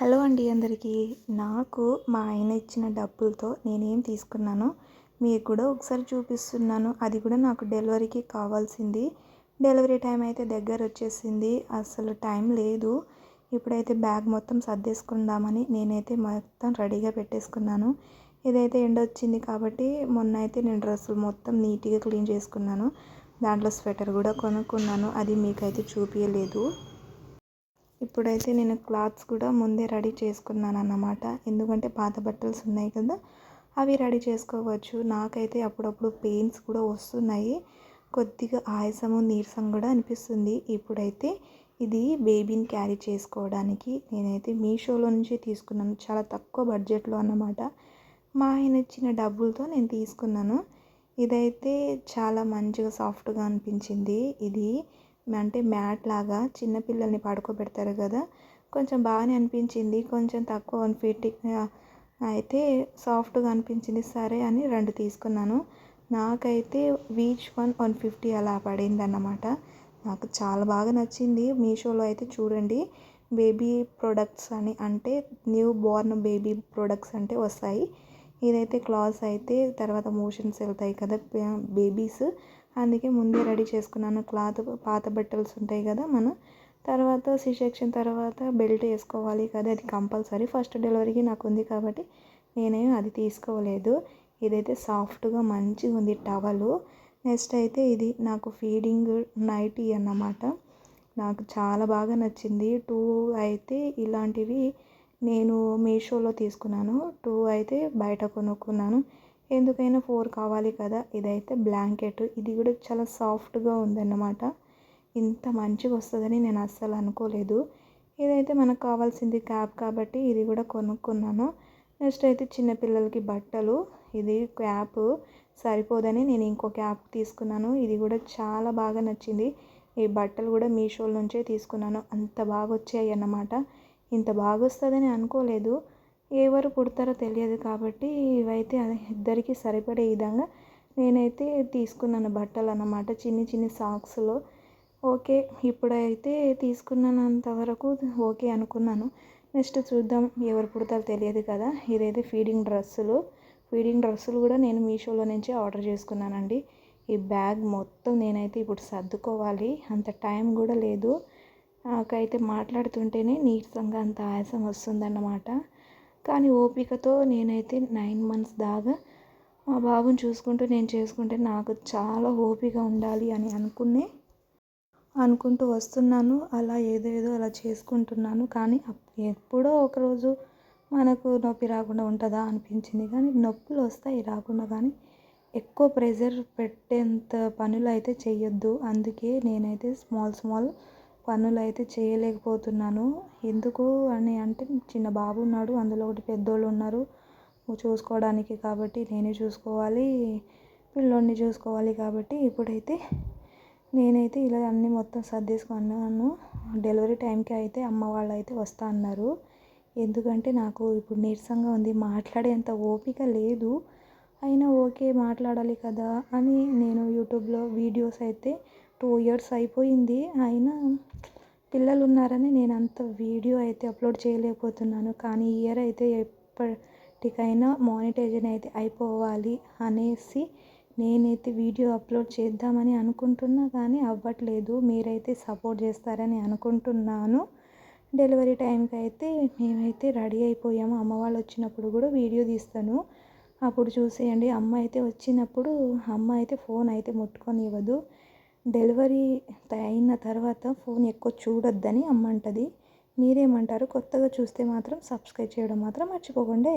Hello అండి అందరికీ. నాకు మా ఆయన ఇచ్చిన డబ్బులతో నేనేం తీసుకున్నాను మీకు కూడా ఒకసారి చూపిస్తున్నాను. అది కూడా నాకు డెలివరీకి కావాల్సింది. డెలివరీ టైం అయితే దగ్గర వచ్చేసింది. అసలు టైం లేదు. ఇప్పుడైతే బ్యాగ్ మొత్తం సర్దేసుకుందామని నేనైతే మొత్తం రెడీగా పెట్టేసుకున్నాను. ఇదైతే ఎండ వచ్చింది కాబట్టి మొన్న అయితే నేను డ్రెస్సులు మొత్తం నీట్గా క్లీన్ చేసుకున్నాను. దాంట్లో స్వెటర్ కూడా కొనుక్కున్నాను. అది మీకైతే చూపించలేదు ఇప్పుడైతే నేను క్లాత్స్ కూడా ముందే రెడీ చేసుకున్నాను అన్నమాట ఎందుకంటే పాత బట్టలు ఉన్నాయి కదా అవి రెడీ చేసుకోవచ్చు. నాకైతే అప్పుడప్పుడు పెయిన్స్ కూడా వస్తున్నాయి. కొద్దిగా ఆయాసము నీరసం కూడా అనిపిస్తుంది. ఇప్పుడైతే ఇది బేబీని క్యారీ చేసుకోవడానికి నేనైతే మీషోలో నుంచి తీసుకున్నాను. చాలా తక్కువ బడ్జెట్లో అన్నమాట. మా ఆయన ఇచ్చిన డబ్బులతో నేను తీసుకున్నాను. ఇదైతే చాలా మంచిగా సాఫ్ట్గా అనిపించింది. ఇది అంటే మ్యాట్ లాగా చిన్నపిల్లల్ని పడుకోబెడతారు కదా. కొంచెం బాగానే అనిపించింది. కొంచెం తక్కువ వన్ అయితే సాఫ్ట్గా అనిపించింది. సరే అని రెండు తీసుకున్నాను. నాకైతే వీచ్ వన్ వన్ ఫిఫ్టీ అలా పడింది అన్నమాట నాకు చాలా బాగా నచ్చింది. మీషోలో అయితే చూడండి. బేబీ ప్రొడక్ట్స్ అని అంటే న్యూ బోర్న్ బేబీ ప్రొడక్ట్స్ అంటే వస్తాయి. ఇదైతే క్లాత్స్ అయితే తర్వాత మోషన్స్ వెళ్తాయి కదా బేబీస్. అందుకే ముందే రెడీ చేసుకున్నాను. క్లాత్ పాత బట్టల్స్ ఉంటాయి కదా మనం. తర్వాత సి సెక్షన్ తర్వాత బెల్ట్ వేసుకోవాలి కదా. అది కంపల్సరీ ఫస్ట్ డెలివరీకి నాకు ఉంది కాబట్టి నేనే అది తీసుకోలేదు. ఇదైతే సాఫ్ట్గా మంచిగా ఉంది టవలు. నెక్స్ట్ అయితే ఇది నాకు ఫీడింగ్ నైటీ అన్నమాట. నాకు చాలా బాగా నచ్చింది. టూ అయితే ఇలాంటివి నేను మీషోలో తీసుకున్నాను. టూ అయితే బయట కొనుక్కున్నాను. ఎందుకైనా ఫోర్ కావాలి కదా? ఇదైతే బ్లాంకెట్. ఇది కూడా చాలా సాఫ్ట్గా ఉందన్నమాట. ఇంత మంచిగా వస్తుందని నేను అస్సలు అనుకోలేదు. ఇదైతే మనకు కావాల్సింది క్యాప్ కాబట్టి ఇది కూడా కొనుక్కున్నాను. నెక్స్ట్ అయితే చిన్నపిల్లలకి బట్టలు. ఇది క్యాప్. సరిపోదని నేను ఇంకో క్యాప్ తీసుకున్నాను. ఇది కూడా చాలా బాగా నచ్చింది. ఈ బట్టలు కూడా మీషో నుంచే తీసుకున్నాను. అంత బాగా వచ్చాయి అన్నమాట. ఇంత బాగా వస్తుందని అనుకోలేదు. ఎవరు పుడతారో తెలియదు కాబట్టి ఇవైతే ఇద్దరికి సరిపడే విధంగా నేనైతే తీసుకున్నాను బట్టలు అన్నమాట చిన్ని చిన్ని సాక్స్లో. ఓకే ఇప్పుడైతే తీసుకున్నంత వరకు ఓకే అనుకున్నాను. నెక్స్ట్ చూద్దాం ఎవరు పుడతారో తెలియదు కదా. ఇదైతే ఫీడింగ్ డ్రెస్సులు. ఫీడింగ్ డ్రెస్సులు కూడా నేను మీషోలో నుంచి ఆర్డర్ చేసుకున్నానండి. ఈ బ్యాగ్ మొత్తం నేనైతే ఇప్పుడు సర్దుకోవాలి. అంత టైం కూడా లేదు. నాకైతే మాట్లాడుతుంటేనే నీరసంగా అంత ఆయాసం వస్తుందన్నమాట. కానీ ఓపికతో నేనైతే నైన్ మంత్స్ దాకా మా బాబుని చూసుకుంటూ నేను చేసుకుంటే నాకు చాలా ఓపిక ఉండాలి అని అనుకునే అనుకుంటూ వస్తున్నాను. అలా ఏదో ఏదో అలా చేసుకుంటున్నాను. కానీ ఎప్పుడో ఒకరోజు మనకు నొప్పి రాకుండా ఉంటుందా అనిపించింది. కానీ నొప్పులు వస్తాయి రాకుండా. కానీ ఎక్కువ ప్రెషర్ పెట్టేంత పనులు అయితే చేయొద్దు అందుకే నేనైతే స్మాల్ స్మాల్ పనులు అయితే చేయలేకపోతున్నాను. ఎందుకు అని అంటే చిన్న బాబు ఉన్నాడు. అందులో ఒకటి పెద్దోళ్ళు ఉన్నారు. చూసుకోవడానికి కాబట్టి నేనే చూసుకోవాలి. పిల్లోడిని చూసుకోవాలి కాబట్టి ఇప్పుడైతే నేనైతే ఇలా అన్నీ మొత్తం సర్దేసుకున్నాను. డెలివరీ టైంకి అయితే అమ్మ వాళ్ళు అయితే వస్తా అన్నారు. ఎందుకంటే నాకు ఇప్పుడు నీరసంగా ఉంది. మాట్లాడేంత ఓపిక లేదు. అయినా ఓకే మాట్లాడాలి కదా అని నేను యూట్యూబ్లో వీడియోస్ అయితే టూ ఇయర్స్ అయిపోయింది. అయినా పిల్లలు ఉన్నారని నేను అంత వీడియో అయితే అప్లోడ్ చేయలేకపోతున్నాను. కానీ ఇయర్ అయితే ఎప్పటికైనా మానిటైజన్ అయితే అయిపోవాలి అనేసి నేనైతే వీడియో అప్లోడ్ చేద్దామని అనుకుంటున్నా కానీ అవ్వట్లేదు. మీరైతే సపోర్ట్ చేస్తారని అనుకుంటున్నాను. డెలివరీ టైంకి అయితే మేమైతే రెడీ అయిపోయాము. అమ్మ వాళ్ళు వచ్చినప్పుడు కూడా వీడియో తీస్తాను. అప్పుడు చూసేయండి. అమ్మ అయితే వచ్చినప్పుడు అమ్మ అయితే ఫోన్ అయితే ముట్టుకొని ఇవ్వదు. డెలివరీ అయిన తర్వాత ఫోన్ ఎక్కువ చూడొద్దని అమ్మంటది. మీరేమంటారు? కొత్తగా చూస్తే మాత్రం సబ్స్క్రైబ్ చేయడం మాత్రం మర్చిపోకండి.